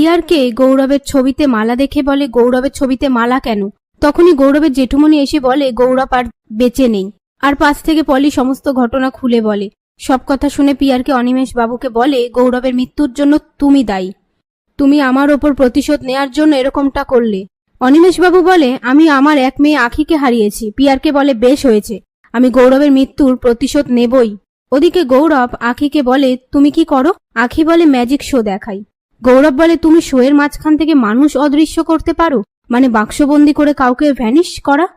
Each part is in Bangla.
পিয়ারকে গৌরবের ছবিতে মালা দেখে বলে, গৌরবের ছবিতে মালা কেন? তখনই গৌরবের জেঠুমনি এসে বলে, গৌরব আর বেঁচে নেই। আর পাশ থেকে পলি সমস্ত ঘটনা খুলে বলে। সব কথা শুনে পিয়ারকে অনিমেষ বাবুকে বলে, গৌরবের মৃত্যুর জন্য তুমি দায়ী। তুমি আমার ওপর প্রতিশোধ নেয়ার জন্য এরকমটা করলে। অনিমেষ বাবু বলে, আমি আমার এক মেয়ে আখিকে হারিয়েছি। পিয়ারকে বলে, বেশ হয়েছে। আমি গৌরবের মৃত্যুর প্রতিশোধ নেবই। ওদিকে গৌরব আখিকে বলে, তুমি কি করো? আখি বলে, ম্যাজিক শো দেখাই। গৌরব বলে তুমি শোয়ের মাঝখান থেকে মানুষ অদৃশ্য করতে পারো? মানে বাক্সবন্দি করে কাউকে ভ্যানিশ করা?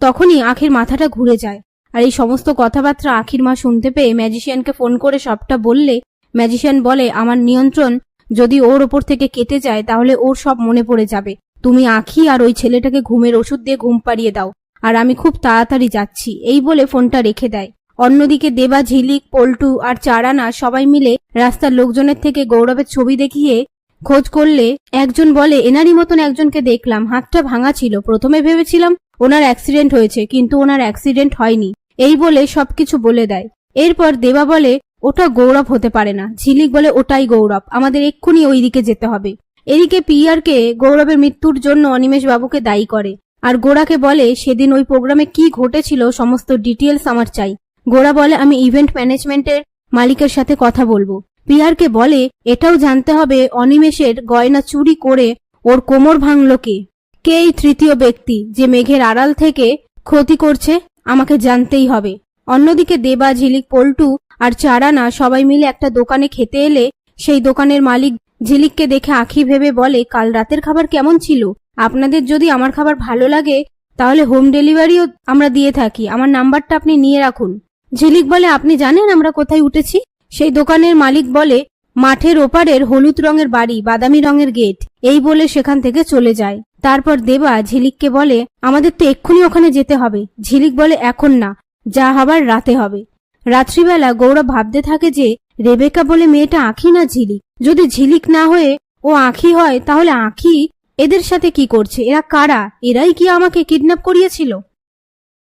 তখনই আখির মাথাটা ঘুরে যায়। আর এই সমস্ত কথাবার্তা আখির মা শুনতে পেয়ে ম্যাজিশিয়ানকে ফোন করে সবটা বললে ম্যাজিশিয়ান বলে, আমার নিয়ন্ত্রণ যদি ওর ওপর থেকে কেটে যায়, তাহলে ওর সব মনে পড়ে যাবে। তুমি আখি আর ওই ছেলেটাকে ঘুমের ওষুধ দিয়ে ঘুম পাড়িয়ে দাও। আর আমি খুব তাড়াতাড়ি যাচ্ছি। এই বলে ফোনটা রেখে দেয়। অন্যদিকে দেবা, ঝিলিক, পল্টু আর চারানা সবাই মিলে রাস্তার লোকজনের থেকে গৌরবের ছবি দেখিয়ে খোঁজ করলে একজন বলে, এনারই মতন একজনকে দেখলাম। হাতটা ভাঙা ছিল। প্রথমে ভেবেছিলাম ওনার অ্যাক্সিডেন্ট হয়েছে, কিন্তু ওনার অ্যাক্সিডেন্ট হয়নি। এই বলে সবকিছু বলে দেয়। এরপর দেবা বলে, ওটা গৌরব হতে পারে না। ঝিলিক বলে, ওটাই গৌরব। আমাদের এক্ষুনি ওই দিকে যেতে হবে। এদিকে পিয়ারকে গৌরবের মৃত্যুর জন্য অনিমেষ বাবুকে দায়ী করে। আর গোড়াকে বলে, সেদিন ওই প্রোগ্রামে কি ঘটেছিল, সমস্ত ডিটেলস আমার চাই। গোড়া বলে, আমি ইভেন্ট ম্যানেজমেন্টের মালিকের সাথে কথা বলব। পিয়ারকে বলে, এটাও জানতে হবে অনিমেষের গয়না চুরি করে ওর কোমর ভাঙল কে? কে এই তৃতীয় ব্যক্তি যে মেঘের আড়াল থেকে ক্ষতি করছে? আমাকে জানতেই হবে। অন্যদিকে দেবা, ঝিলিক, পল্টু আর চারানা সবাই মিলে একটা দোকানে খেতে এলে সেই দোকানের মালিক ঝিলিককে দেখে আখি ভেবে বলে, কাল রাতের খাবার কেমন ছিল? আপনাদের যদি আমার খাবার ভালো লাগে, তাহলে হোম ডেলিভারিও আমরা দিয়ে থাকি। আমার নাম্বারটা আপনি নিয়ে রাখুন। ঝিলিক বলে, আপনি জানেন আমরা কোথায় উঠেছি? সেই দোকানের মালিক বলে, মাঠের ওপারের হলুদ রঙের বাড়ি, বাদামি রঙের গেট, এই বলে সেখান থেকে চলে যায়। তারপর দেবা ঝিলিককে বলে, আমাদের তো এক্ষুনি ওখানে যেতে হবে। ঝিলিক বলে, এখন না, যা হবার রাতে হবে। রাত্রিবেলা গৌরব ভাবতে থাকে যে, রেবেকা বলে মেয়েটা আঁখি না ঝিলিক? যদি ঝিলিক না হয়ে ও আঁখি হয়, তাহলে আঁখি এদের সাথে কি করছে? এরা কারা? এরাই কি আমাকে কিডন্যাপ করিয়েছিল?